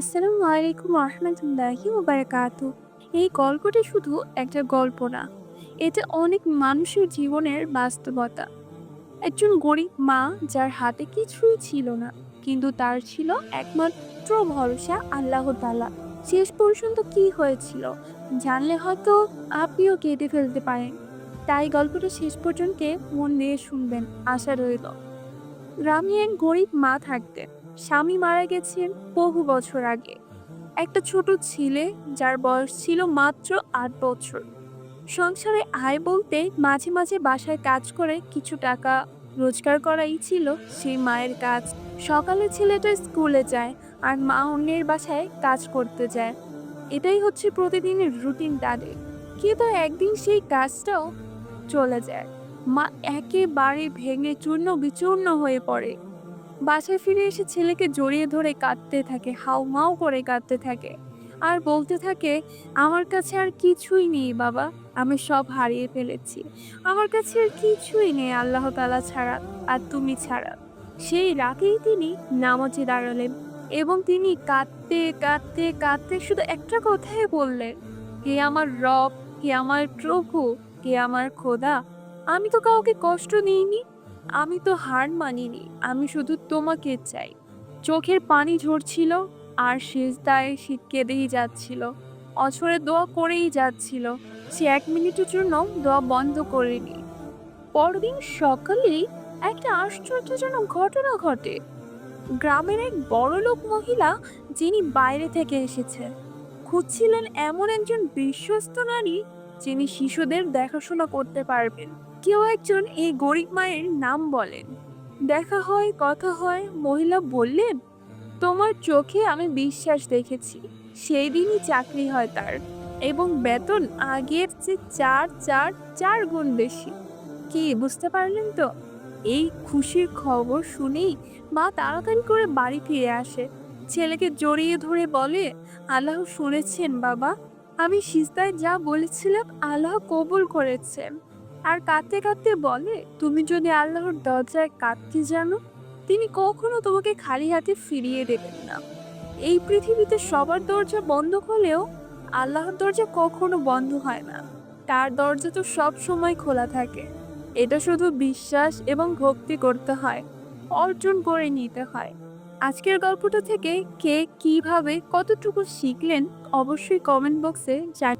আসসালামু আলাইকুম রহমতুল্লাহি ওবারাকাত এই গল্পটি শুধু একটা গল্প না, এটা অনেক মানুষের জীবনের বাস্তবতা। একজন গরিব মা যার হাতে কিছুই ছিল না, কিন্তু তার ছিল একমাত্র ভরসা আল্লাহ তালা শেষ পর্যন্ত কি হয়েছিল জানলে হয়তো আপনিও কেঁদে ফেলতে পারেন। তাই গল্পটা শেষ পর্যন্ত মন দিয়ে শুনবেন, আশা রইল। গ্রামে এক গরিব মা থাকতেন। স্বামী মারা গেছেন বহু বছর আগে। একটা ছোট ছেলে যার বয়স ছিল মাত্র আট বছর। সংসারে আয় বলতে মাঝে মাঝে বাসায় কাজ করে কিছু টাকা রোজগার করাই ছিল সেই মায়ের কাজ। সকালে ছেলেটা স্কুলে যায় আর মা অন্যের বাসায় কাজ করতে যায়। এটাই হচ্ছে প্রতিদিনের রুটিন তাদের। কিন্তু একদিন সেই কাজটাও চলে যায়। মা একেবারে ভেঙে চূর্ণ বিচূর্ণ হয়ে পড়ে। বাসায় ফিরে এসে ছেলেকে জড়িয়ে ধরে কাঁদতে থাকে হাউমাউ করে কাঁদতে থাকে। আর বলতে থাকে, আমার কাছে আর কিছুই নেই বাবা, আমি সব হারিয়ে ফেলেছি। আমার কাছে আর কিছুই নেই আল্লাহ তালা ছাড়া, আর তুমি ছাড়া। সেই রাতেই তিনি নামাজে দাঁড়ালেন এবং তিনি কাঁদতে কাঁদতে কাঁদতে শুধু একটা কথাই বললেন, হে আমার রব, হে আমার প্রভু, হে আমার খোদা, আমি তো কাউকে কষ্ট দিইনি আমি তো হার মানিনি, আমি শুধু তোমাকে চাই। চোখের পানি ঝরছিল, আর শেষ দায়ে শীত কেঁদেই যাচ্ছিল। অছরে দোয়া করেই যাচ্ছিল, সে এক মিনিটের জন্য দোয়া বন্ধ করেনি। পরদিন সকালেই একটা আশ্চর্যজনক ঘটনা ঘটে। গ্রামের এক বড়লোক মহিলা, যিনি বাইরে থেকে এসেছেন খুঁজছিলেন এমন একজন বিশ্বস্ত নারী যিনি শিশুদের দেখাশোনা করতে পারবেন। কেউ একজন এই গরিব মায়ের নাম বলেন। দেখা হয়, কথা হয়, মহিলা বললেন, তোমার চোখে আমি বিশ্বাস দেখেছি। সেই দিনই চাকরি হয় তার এবং বেতন আগের চেয়ে চার চার চার গুণ বেশি। কি, বুঝতে পারলেন তো? এই খুশির খবর শুনেই মা তাড়াতাড়ি করে বাড়ি ফিরে আসে। ছেলেকে জড়িয়ে ধরে বলে, আল্লাহ শুনেছেন বাবা। আমি সিজদায় যা বলেছিলাম আল্লাহ কবুল করেছেন আর কাঁদতে কাঁদতে বলে, তুমি যদি আল্লাহর দরজায় কাঁদতে জানো, তিনি কখনো তোমাকে খালি হাতে ফিরিয়ে দেবেন না। এই পৃথিবীতে সবার দরজা বন্ধ হলেও আল্লাহর দরজা কখনো বন্ধ হয় না। তার দরজা তো সব সময় খোলা থাকে। এটা শুধু বিশ্বাস এবং ভক্তি করতে হয়, অর্জন করে নিতে হয়। আজকের গল্পটা থেকে কে কীভাবে কতটুকু শিখলেন অবশ্যই কমেন্ট বক্সে জান